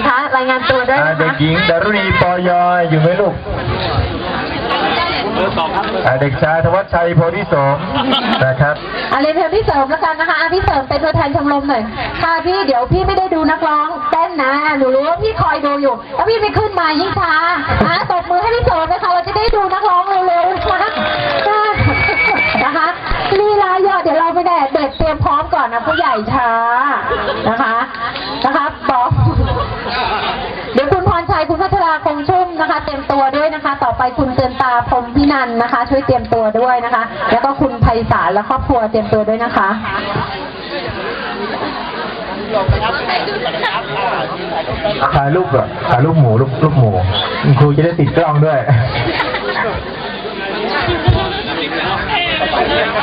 คะรายงานตัวด้วยอ่านะเด็คะกหญิงดารุณีปอยอยอยู่ไหมลูกอ่าเด็กชายธวัชชัยโพธิสมนะครับ อะเรียนเชิญพี่เสริมแล้วกันนะคะอะพี่เสริมเป็นตัวแทนชมรมหน่อยค่ะพี่เดี๋ยวพี่ไม่ได้ดูนักร้องเต้นนะหนูรู้ว่าพี่คอยดูอยู่ถ้าพี่ไม่ขึ้นมายิ่งช้าอะตบมือให้พี่เสริมนะคะเราจะได้ดูนักร้องเร็วๆนะคะนะคะลีลาเยอะเดี๋ยวเราไปแดดเด็กเตรียมพร้อมก่อนนะผู้ใหญ่ช้านะคะนะคะาคงชุ่มนะคะ เตรียมตัวด้วยนะคะ ต่อไปคุณเตือนตาพรหมพินันท์นะคะ ช่วยเตรียมตัวด้วยนะคะ แล้วก็คุณไพศาลและครอบครัวเตรียมตัวด้วยนะคะถ่ายรูปแบบถ่ายรูปหมูรูปรูปหมูคุณครูจะได้ติดกล้องด้วย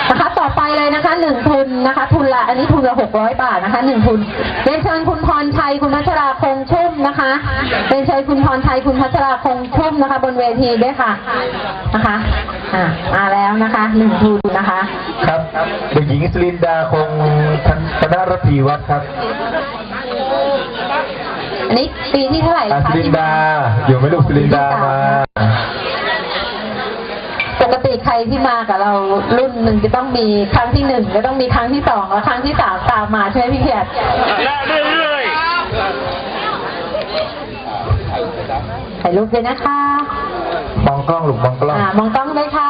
นะคะต่อไปเลยนะคะหนึ่งทุน นะคะ ทุนละอันนี้ทุนละหกร้อยบาทนะคะหนึ่งทุนเรียนเชิญคุณพรชัยคุณพัชราคงชุ่มนะคะเรียนเชิญคุณพรชัยคุณพัชราคงชุ่มนะคะ บนเวทีด้วยค่ะนะคะอ่ามาแล้วนะคะหนึ่งทุนนะคะ ครับเด็กหญิงสลินดาคงธนรพีวัฒน์ครับอันนี้ปีที่เท่าไหร่อ่าคะสลินดาอยู่ไหมลูกสลินดามาปก ติใครที่มากับเรารุ่นหนึ่งจะต้องมีครั้งที่หนึ่งแล้วต้องมีครั้งที่สองและครั้งที่สามตามมาใช่ไหมพี่เขียดและเรื่อยถ่ายรูปเลยนะคะมองกล้องลูกมองกล้องอ่ามองกล้องด้วยค่ะ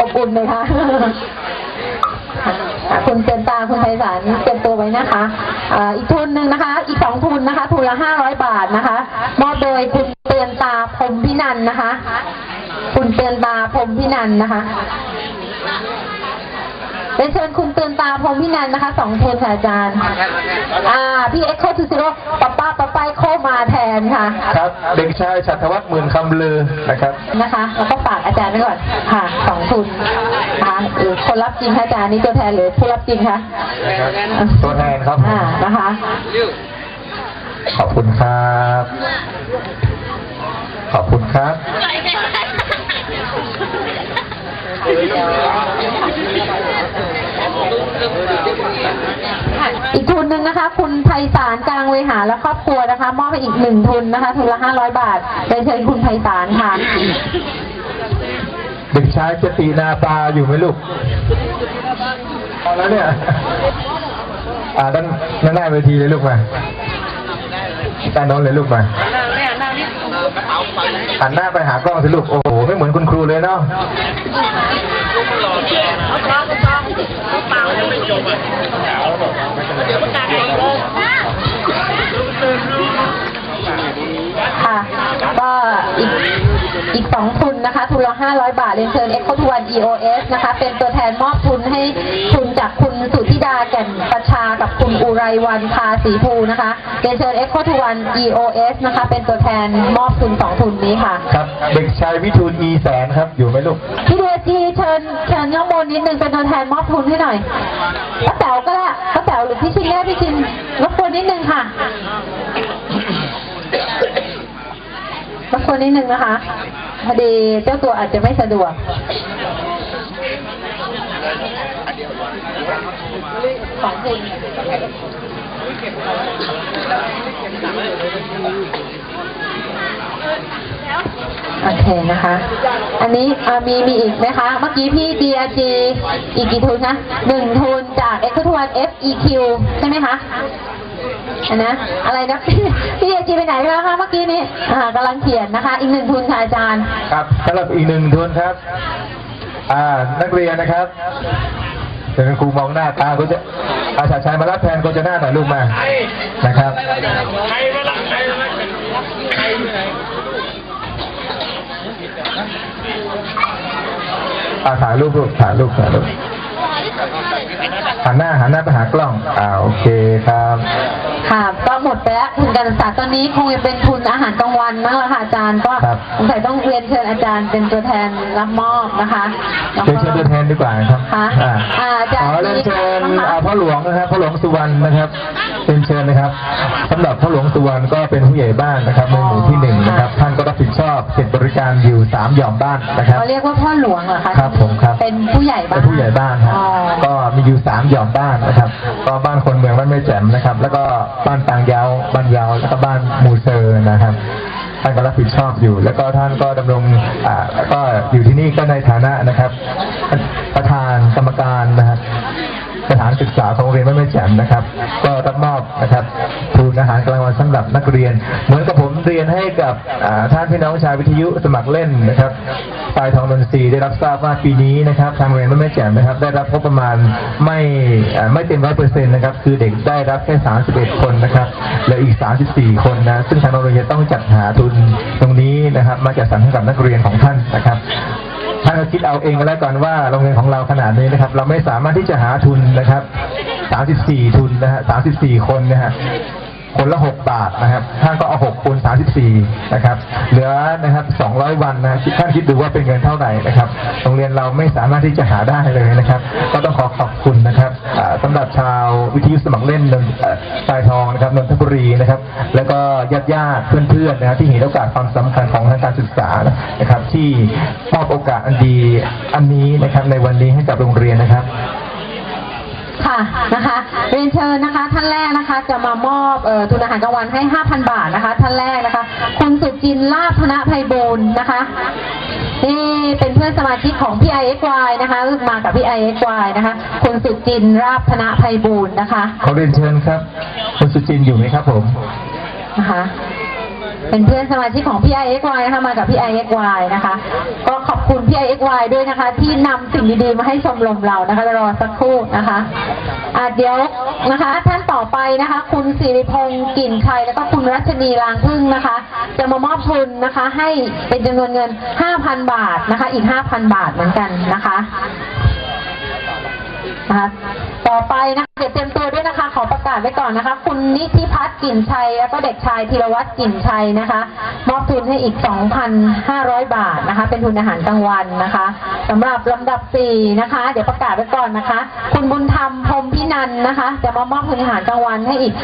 อบอุ่นเลยค่ะอะคุณเตือนตาคุณไพศาลเตรียมตัวไว้นะคะอ่าอีกทุนหนึ่งนะคะ อีกสองทุนนะคะ ทุนละห้าร้อยบาทนะคะ มอบโดยคุณเตือนตา พรหมพินันท์นะคะ คุณเตือนตาพรหมพินันท์นะคะเรียนเชิญคุณเตือนตาพรหมพินันท์นะคะสองทุนค่ะอาจารย์ อ่าพี่เอ็กโคทูซิโร่ป้าป้าป้าป้าโคมาแทนค่ะ ครับ เด็กชายชัตวัฒน์หมื่นคำลือนะครับนะคะแล้วก็ฝากอาจารย์ไว้ก่อนค่ะสองทุนนะคะหรือคนรับจริงคะอาจารย์นี่ตัวแทนหรือผู้รับจริงคะตัวแทนครับอ่านะคะขอบคุณครับ ขอบคุณครับอีกทุนหนึ่งนะคะ คุณไพศาลกลางเวหาและครอบครัวนะคะ มอบไปอีกหนึ่งทุนนะคะ ทุนละห้าร้อยบาทเรียนเชิญคุณไพศาลค่ะ เด็กชายจตินาปาอยู่ไหมลูกพอแล้วเนี่ย อ่าด้านด้านหน้าเวทีเลยลูกมาด้านโน้นเลยลูกมา หันหน้าไปหากล้องสิลูก โอ้โห ไม่เหมือนคุณครูเลยเนาะค่ะ ก็อีกอีกสองทุนนะคะ ทุนละห้าร้อยบาทเรียนเชิญเอ็กโคทวัน EOS นะคะ เป็นตัวแทนมอบทุนให้ทุนจากคุณสุธิดาแก่นประช กับคุณอุไรวันพาสีภูนะคะเรียนเชิญเอ็กโคทวัน EOS นะคะ เป็นตัวแทนมอบทุนสองทุนนี้ค่ะ ครับ เด็กชายวิทูลอีแสนครับ อยู่ไหมลูก พี่เดียจีเชิญเชิญข้างบนนิดนึงเป็นตัวแทนมอบทุนให้หน่อยป้าแต๋วก็ได้ป้าแต๋วหรือพี่ชินแน่พี่ชินรบกวนนิดนึงค่ะรบกวนนิดนึงนะคะพอดีเจ้าตัวอาจจะไม่สะดวก สองทุนโอเคนะคะ อันนี้มีมีอีกไหมคะ เมื่อกี้พี่ DRG อีกกี่ทุนคะหนึ่งทุนจาก x ทุน FEQ ใช่ไหมคะอันนะอะไรนะพี่พี่ DRG ไปไหนแล้วคะเมื่อกี้นี้อ่ากำลังเขียนนะคะ อีกหนึ่งทุนค่ะอาจารย์ ครับสำหรับอีกหนึ่งทุนครับ อ่านักเรียนนะครับ เดี๋ยวครูมองหน้าตาก็จะอาชาชัยมารับแทนก็จะหน้าหน่อยลูกมานะครับอาถ่ายรูปลูกถ่ายรูปถ่ายรูปหันหน้าหันหน้าไปหากล้องอ่าโอเคครับ คค่ะ ก็หมดไปแล้วทุนการศึกษาตอนนี้คงจะเป็นทุนอาหารกลางวันมั้งละค่ะอาจารย์ ก็ครับ สงสัยต้องเรียนเชิญอาจารย์เป็นตัวแทนรับมอบนะคะแล้วเดี๋ยวก็ เชิญตัวแทนดีกว่าครับค่ะอ่าอ่าอาจารย์ขอเรียนเชิญมีนะคะอ่าพ่อหลวงนะครับพ่อหลวงสุวรรณนะครับเป็นเชิญนะครับสำหรับพ่อหลวงสุวรรณก็เป็นผู้ใหญ่บ้านนะครับในหมู่ที่หนึ่งนะครับ ท่านก็รับผิดชอบเขตบริการอยู่สามหย่อมบ้านนะครับ เขาเรียกว่าพ่อหลวงเหรอคะครับผมครับ เป็นผู้ใหญ่บ้าเป็นนผู้ใหญ่บ้านครับอ๋อ ก็มีอยู่สามหย่อมบ้านนะครับ ก็บ้านคนเมืองบ้านแม่แจ่มนะครับ แล้วก็บ้านตางยาวบ้านยาวแล้วก็บ้านมูเซอร์นะครับท่านก็รับผิดชอบอยู่ แล้วก็ท่านก็ดำรงอ่าก็อยู่ที่นี่ก็ในฐานะนะครับ ประธานกรรมการนะครับ สถานศึกษาของโรงเรียนบ้านแม่แจ่มนะครับ ก็รับมอบนะครับทุนอาหารกลางวันสำหรับนักเรียน เหมือนกับผมเรียนให้กับท่านพี่น้องชาววิทยุสมัครเล่นนะครับปลายทองนนทรีได้รับทราบว่าปีนี้นะครับทางโรงเรียนบ้านแม่แจ่มนะครับ ได้รับงบประมาณไม่ไม่เต็มร้อยเปอร์เซ็นต์นะครับคือเด็กได้รับแค่31 คนนะครับเหลืออีก 34 คนนะซึ่งทางโรงเรียนจะต้องจัดหาทุนตรงนี้นะครับ มาจัดสรรให้กับนักเรียนของท่านนะครับ ท่านคิดเอาเองก็แล้วกันว่าโรงเรียนของเราขนาดนี้นะครับ เราไม่สามารถที่จะหาทุนนะครับ 34 ทุนนะฮะ 34 คนนะฮะ คนละ 6 บาทนะครับท่านก็เอา6คูณ34 นะครับ เหลือนะครับ 200 วันนะท่านคิดดูว่าเป็นเงินเท่าไหร่นะครับ โรงเรียนเราไม่สามารถที่จะหาได้เลยนะครับ ก็ต้องขอขอบคุณนะครับอ่าหรับชาววิทยุสมัครเล่นนนเอ่อทรายทองนะครับนนทบุรีนะครับ แล้วก็ญาติญาติเพื่อนๆนะครับที่เห็นโอกาสความสำคัญของทางการศึกษานะครับ ที่มอบโอกาสอันดีอันนี้นะครับในวันนี้ให้กับโรงเรียนนะครับ ค่ะนะคะ เรียนเชิญนะคะ ท่านแรกนะคะ จะมามอบเอ่อทุนอาหารกลางวันให้ 5,000 บาทนะคะ ท่านแรกนะคะ คุณสุจินลาภธนภัยบูลย์นะคะนี่เป็นเพื่อนสมาชิกของพี่ไอเอ็กวนะคะมากับพี่ไอเอ็กวนะคะ คุณสุจินราภธนภัยบูลย์นะคะ ขอเรียนเชิญครับ คุณสุจินอยู่ไหมครับผมนะคะ เป็นเพื่อนสมาชิกของพี่ IXY นะคะมากับพี่ IXY นะคะ ก็ขอบคุณพี่ IXY ด้วยนะคะ ที่นำสิ่งดีๆมาให้ชมรมเรานะคะรอสักครู่นะคะอะเดี๋ยวนะคะ ท่านต่อไปนะคะ คุณสิริพงศ์กลิ่นชัยแล้วก็คุณรัชนีลางพึ่งนะคะ จะมามอบทุนนะคะ ให้เป็นจำนวนเงิน 5,000 บาทนะคะ อีก 5,000 บาทเหมือนกันนะคะนะคะ ต่อไปนะคะเดี๋ยวเตรียมตัวด้วยนะคะ ขอประกาศไว้ก่อนนะคะ คุณนิธิพัฒน์กลิ่นชัย แล้วก็เด็กชายธีรวัตรกลิ่นชัยนะคะ มอบทุนให้อีก 2,500 บาทนะคะ เป็นทุนอาหารกลางวันนะคะสำหรับลำดับ 4 นะคะ เดี๋ยวประกาศไว้ก่อนนะคะ คุณบุญธรรมพรมพินันนะคะ จะมามอบทุนอาหารกลางวันให้อีก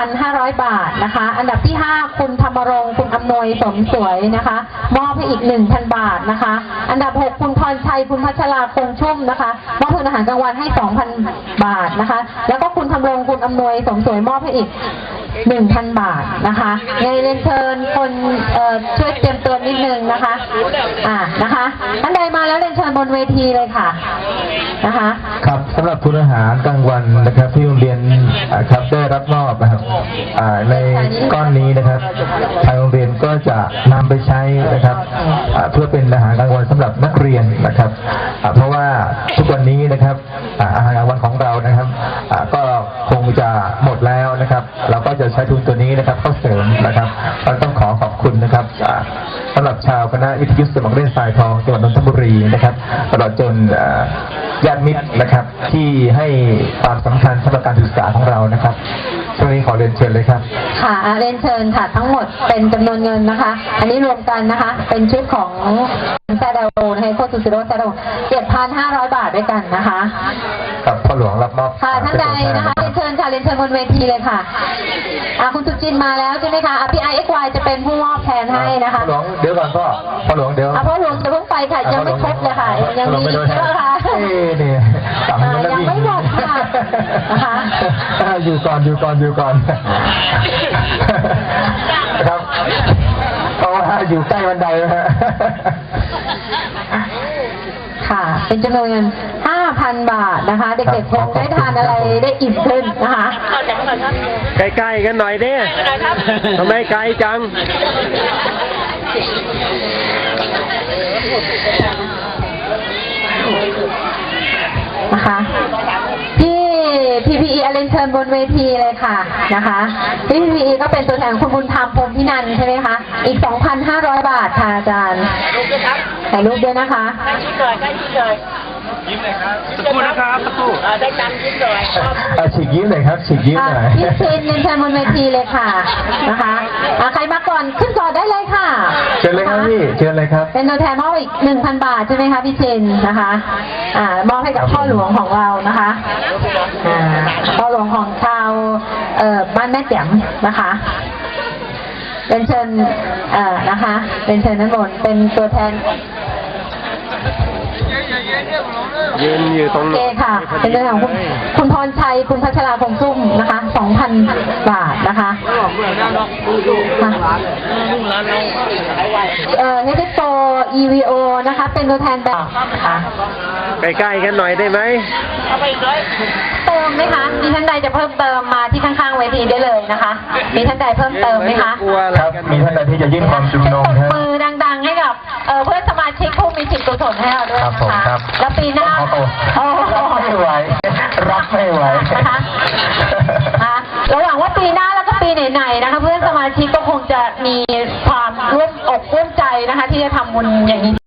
2,500 บาทนะคะ อันดับที่ 5 คุณธรรมรงค์คุณอำนวยสมสวยนะคะ มอบให้อีก 1,000 บาทนะคะ อันดับ 6 คุณพรชัยคุณพัชราคงชุ่มนะคะมอบทุนอาหารกลางวันให้ 2,000บาทนะคะ แล้วก็คุณทำรงคุณอำนวยสมสวยมอบให้อีก 1,000 บาทนะคะไงเรียนเชิญคนเอ่อช่วยเตรียมตัวนิดนึงนะคะ อ่านะคะท่านใดมาแล้วเรียนเชิญบนเวทีเลยค่ะนะคะครับสำหรับทุนอาหารกลางวันนะครับที่โรงเรียนครับได้รับมอบนะครับอ่าในก้อนนี้นะครับทางโรงเรียนก็จะนำไปใช้นะครับเพื่อเป็นอาหารกลางวันสำหรับนักเรียนนะครับเพราะว่าทุกวันนี้นะครับอาหารกลางวันของเรานะครับก็คงจะหมดแล้ว เราก็จะใช้ทุนตัวนี้นะครับเข้าเสริมนะครับก็ต้องขอขอบคุณนะครับอ่าสำหรับชาวคณะวิทยุสมัครเล่นสายทองจังหวัดนนทบุรีนะครับตลอดจนญาติมิตรนะครับ ที่ให้ความสำคัญสำหรับการศึกษาของเรานะครับช่วงนี้ขอเรียนเชิญเลยครับ ค่ะเรียนเชิญค่ะทั้งหมดเป็นจำนวนเงินนะคะ อันนี้รวมกันนะคะ เป็นชุดของแซดโรให้โคตุสิโรแซดโร7,500บาทด้วยกันนะคะ กับพ่อหลวงรับมอบค่ะท่านใดนะคะเรียนเชิญค่ะเรียนเชิญบนเวทีเลยค่ะอะคุณสุจินมาแล้วใช่ไหมคะอะพี่ไอเอ็กวจะเป็นผู้มอบแทนให้นะคะพ่อหลวงเดี๋ยวก่อนพ่อพ่อหลวงเดี๋ยวอะพ่อหลวงจะเพิ่งไปค่ะยังไม่ครบเลยค่ะยังมีพ่อหลวอีงกไปเยโดนอะค่ะเอ้เนี่ยต่ำมันแล้วยังไม่หมดค่ะนะคะอ่าอยู่ก่อนอยู่ก่อนอยู่ก่อนครับเพราะว่าอยู่ใกล้บันไดนะฮะ ค่ะ เป็นจำนวนเงิน 5,000 บาทนะคะ เด็กๆคงได้ทานอะไรได้อิ่มขึ้นนะคะ ใกล้ๆกันหน่อยดิทำไมไกลจัง นะคะที่ PPE อเรนเชิญบนเวทีเลยค่ะนะคะที่ PPE ก็เป็นตัวแทนของคุณบุญธรรมพรหมพินันท์ใช่ไหมคะ อีก 2,500 บาทค่ะอาจารย์ถ่ายรูปด้วยนะคะ สักครู่นะครับสักครู่เอาฉีกยิ้มหน่อยครับฉีกยิ้มอะหน่อยพี่ชินเรียนเชิญบนเวทีเลยค่ะนะคะอะใครมาก่อนขึ้นก่อนได้เลยค่ะ เชิญเลยครับพี่เชิญเลยครับ เป็นตัวแทนมอบอีกหนึ่งพันบาทใช่ไหมคะพี่ชินนะคะอ่ามอบให้กับพ่อหลวงของเรานะคะอ่าพ่อหลวงของชาวเอ่อบ้านแม่แจ่มนะคะเป็นเชิญเอ่อนะคะ เป็นเชิญนั้นบนเป็นตัวแทน ยืนอยู่ตรงโอเคค่ะ เป็นตัวแทนของคุณคุณพรชัย คุณพัชราพงษ์ซุ่มนะคะ2,000บาทนะคะค่ะเอ่อเฮดโต EVO นะคะ เป็นตัวแทนแบบค่ะใกล้ๆกันหน่อยได้ไหมเติมไหมคะ มีท่านใดจะเพิ่มเติมมาที่ข้างๆเวทีได้เลยนะคะ มีท่านใดเพิ่มเติมไหมคะกลัวอะไรครับกันมีท่านใดที่จะยื่นความจำนงตบครับมือดังๆให้กับ เอ่อเพื่อนสมาชิกผู้มีจิตกุศลให้เราด้วยครับนะผมคะครับ แล้วปีหน้าโอ้โหโอ้โหรับไม่ไหว รับไม่ไหว นะคะอะเราหวังว่าปีหน้าแล้วก็ปีไหนๆนะคะ เพื่อนสมาชิกก็คงจะมีความร่วมอกร่วมใจนะคะ ที่จะทำบุญอย่างนี้